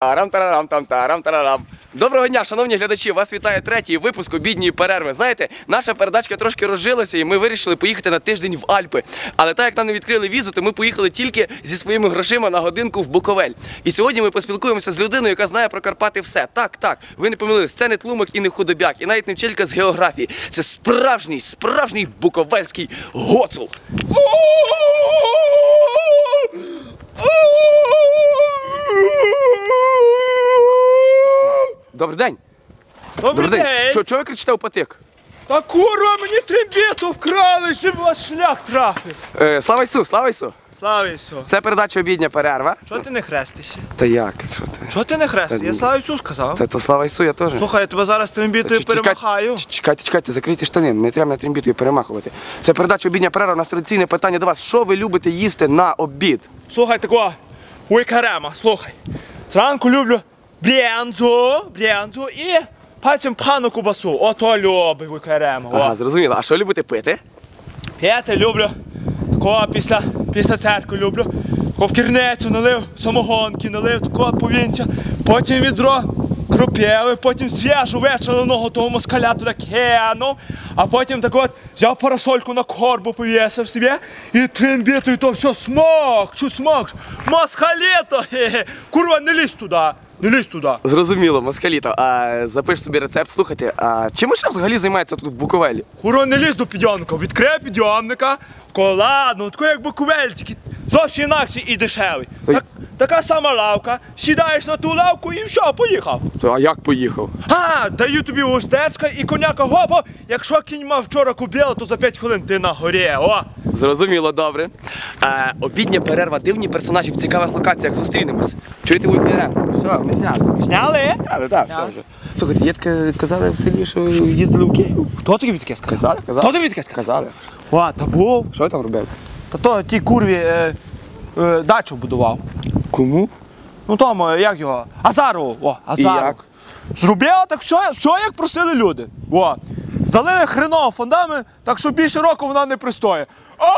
Тарам тарарам там тарам тарарам. Доброго дня, шановні глядачі! Вас вітає третій випуск обідньої перерви. Знаєте, наша передачка трошки розжилася, і ми вирішили поїхати на тиждень в Альпи. Але так як нам не відкрили візу, то ми поїхали тільки зі своїми грошима на годинку в Буковель. І сьогодні ми поспілкуємося з людиною, яка знає про Карпати все. Так, так, ви не помилились, це не тлумак і не худобяк, і навіть не вчителька з географії. Це справжній, справжній буковельський гоцул. Добрий день. Добрий день! Що, чого ви кричите у патик? Та курва, мені трембіту вкрали, щоб ваш шлях трапив. Е, слава Ісу, слава Ісу! Слава Ісу. Це передача обідня перерва. Що ти не хрестишся? Та як? Що ти? Що ти не хрестишся? Я слава Ісу сказав. Та то слава Ісу, я теж. Слухай, я тебе зараз трембітою чекайте- перемахаю. ч- Чекайте, чекайте, закрийте штани, не треба на трембітою перемахувати. Це передача обідня перерва. У нас традиційне питання до вас. Що ви любите їсти на обід? Слухай такого, уйкарема, слухай. Зранку люблю брянзу, брянзо і пальцем пхану кубасу. Ото любить викаремо. Ага, зрозуміло. А що любите пити? П'яте люблю. Такого після, після церкви люблю. Такого в кірнецю налив, самогонки налив, такого повінця. Потім відро кропєви, потім свіжу вечорного того москаля туди кинув. А потім так от взяв парасольку на корбу, повісив собі і трембітою то все смак, чу смак. Москалето! хе-хе. Курва, не лізь туди, не лізь туди. Зрозуміло, москаліто. А запиш собі рецепт. Слухайте, а чим ще взагалі займаєтеся тут в Буковелі? Куро не лізь до підйомника, відкрив підйомника, тако, ладно, тако як буковель, тільки зовсім інакший і дешевий. Та Так, така сама лавка, сідаєш на ту лавку і все, поїхав. То, а як поїхав? А, даю тобі устецька і коняка гопа. Якщо кінь мав вчора кубіла, то за 5 хвилин ти на горі. О! Зрозуміло, добре. А, обідня перерва, дивні персонажі в цікавих локаціях зустрінемось. Чуєте вуйку Ірен? Все, ми зняли. Зняли? Але так, все вже. Слухайте, є таке, казали в селі, що їздили в Київ. Хто тобі таке сказав? Казали, казали. Хто тобі таке сказав? Казали. О, та був. Що ви там робили? Та то тій курві е, е, дачу будував. Кому? Ну тому, як його? Азару. О, Азару. І як? Зробила так все, все, як просили люди. О. Залили хреново фондами, так що більше року вона не пристоє. Ау!